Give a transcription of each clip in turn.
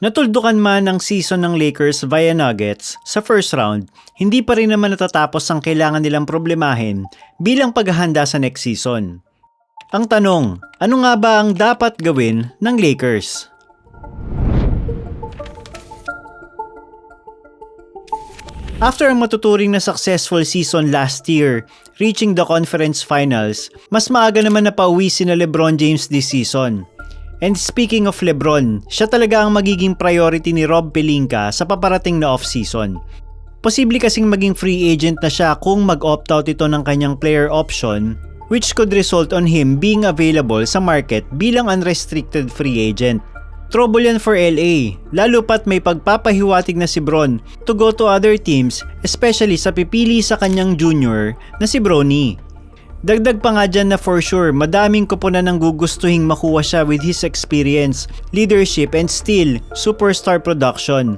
Natuldukan man ang season ng Lakers via Nuggets sa first round, hindi pa rin naman natatapos ang kailangan nilang problemahin bilang paghahanda sa next season. Ang tanong, ano nga ba ang dapat gawin ng Lakers? After ang matuturing na successful season last year, reaching the conference finals, mas maaga naman na pauwi si na LeBron James this season. And speaking of LeBron, siya talaga ang magiging priority ni Rob Pelinka sa paparating na off-season. Posible kasing maging free agent na siya kung mag-opt out ito ng kanyang player option which could result on him being available sa market bilang unrestricted free agent. Trouble yan for LA, lalo pat may pagpapahiwatig na si Bron to go to other teams especially sa pipili sa kanyang junior na si Bronny. Dagdag pa nga dyan na for sure, madaming kupunan ng gugustuhing makuha siya with his experience, leadership and still superstar production.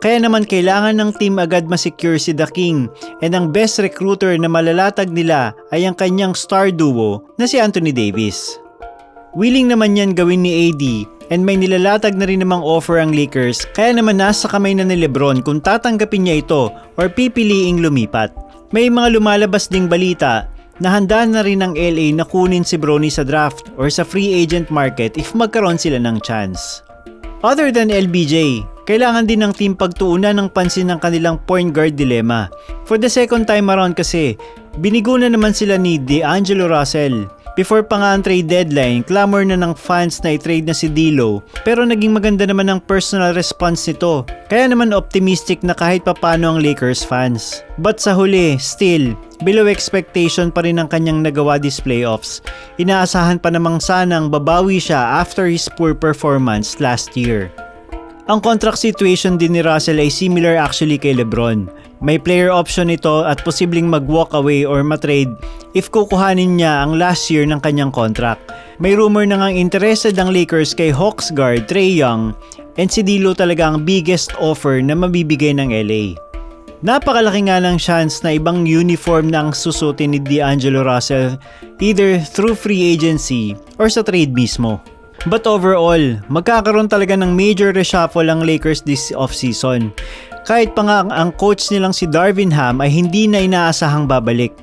Kaya naman kailangan ng team agad masecure si The King and ang best recruiter na malalatag nila ay ang kanyang star duo na si Anthony Davis. Willing naman yan gawin ni AD and may nilalatag na rin namang offer ang Lakers kaya naman nasa kamay na ni Lebron kung tatanggapin niya ito or pipiliing lumipat. May mga lumalabas ding balita na handa na rin ng LA na kunin si Bronny sa draft or sa free agent market if magkaroon sila ng chance. Other than LBJ, kailangan din ng team pagtuunan ng pansin ng kanilang point guard dilemma. For the second time around kasi, binigo na naman sila ni D'Angelo Russell. Before pa nga ang trade deadline, clamor na ng fans na i-trade na si D'Lo pero naging maganda naman ang personal response nito. Kaya naman optimistic na kahit papano ang Lakers fans. But sa huli, still, below expectation pa rin ang kanyang nagawa this playoffs. Inaasahan pa namang sanang babawi siya after his poor performance last year. Ang contract situation din ni Russell ay similar actually kay Lebron. May player option ito at posibleng mag-walk away or matrade if kukuhanin niya ang last year ng kanyang contract. May rumor na ngang interested ang Lakers kay Hawks guard Trey Young and si D'Lo talaga ang biggest offer na mabibigay ng LA. Napakalaki nga ng chance na ibang uniform na ang susutin ni D'Angelo Russell either through free agency or sa trade mismo. But overall, magkakaroon talaga ng major reshuffle ang Lakers this offseason. Kahit pa nga ang, coach nilang si Darvin Ham ay hindi na inaasahang babalik.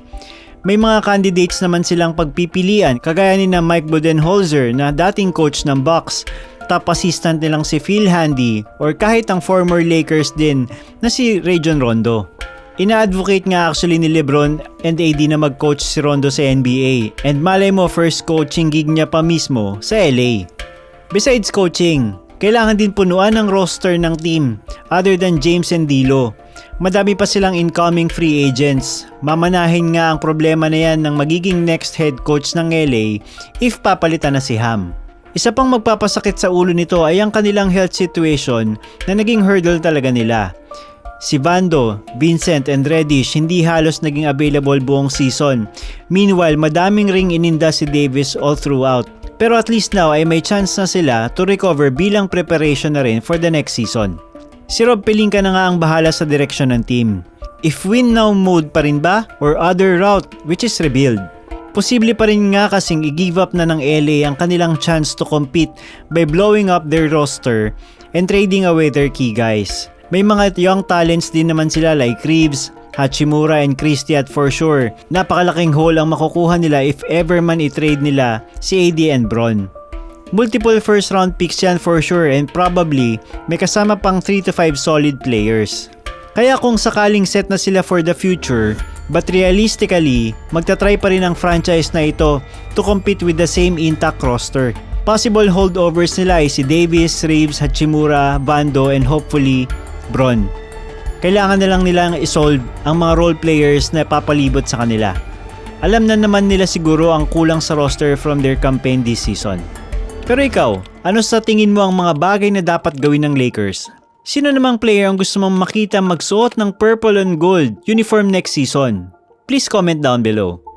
May mga candidates naman silang pagpipilian kagaya ni na Mike Budenholzer na dating coach ng Bucks, top assistant nilang si Phil Handy or kahit ang former Lakers din na si Rajon Rondo. Ina-advocate nga actually ni Lebron and AD na mag-coach si Rondo sa NBA and malay mo first coaching gig niya pa mismo sa LA. Besides coaching, kailangan din punuan ng roster ng team other than James and D'Lo. Madami pa silang incoming free agents. Mamanahin nga ang problema na yan ng magiging next head coach ng LA if papalitan na si Ham. Isa pang magpapasakit sa ulo nito ay ang kanilang health situation na naging hurdle talaga nila. Si Vando, Vincent and Reddish hindi halos naging available buong season. Meanwhile, madaming ring ininda si Davis all throughout. Pero at least now ay may chance na sila to recover bilang preparation na rin for the next season. Si Rob Pelinka na nga ang bahala sa direksyon ng team. If win now mode pa rin ba or other route which is rebuild? Posible pa rin nga kasing i-give up na ng LA ang kanilang chance to compete by blowing up their roster and trading away their key guys. May mga young talents din naman sila like Reeves, Hachimura and Christie at for sure. Napakalaking hole ang makukuha nila if ever man i-trade nila si AD and Bron. Multiple first round picks yan for sure and probably may kasama pang 3 to 5 solid players. Kaya kung sakaling set na sila for the future, but realistically, magta-try pa rin ang franchise na ito to compete with the same intact roster. Possible holdovers nila ay si Davis, Reeves, Hachimura, Bando, and hopefully Bron. Kailangan na lang nilang isolve ang mga role players na papalibot sa kanila. Alam na naman nila siguro ang kulang sa roster from their campaign this season. Pero ikaw, ano sa tingin mo ang mga bagay na dapat gawin ng Lakers? Sino namang player ang gusto mong makita magsuot ng purple and gold uniform next season? Please comment down below.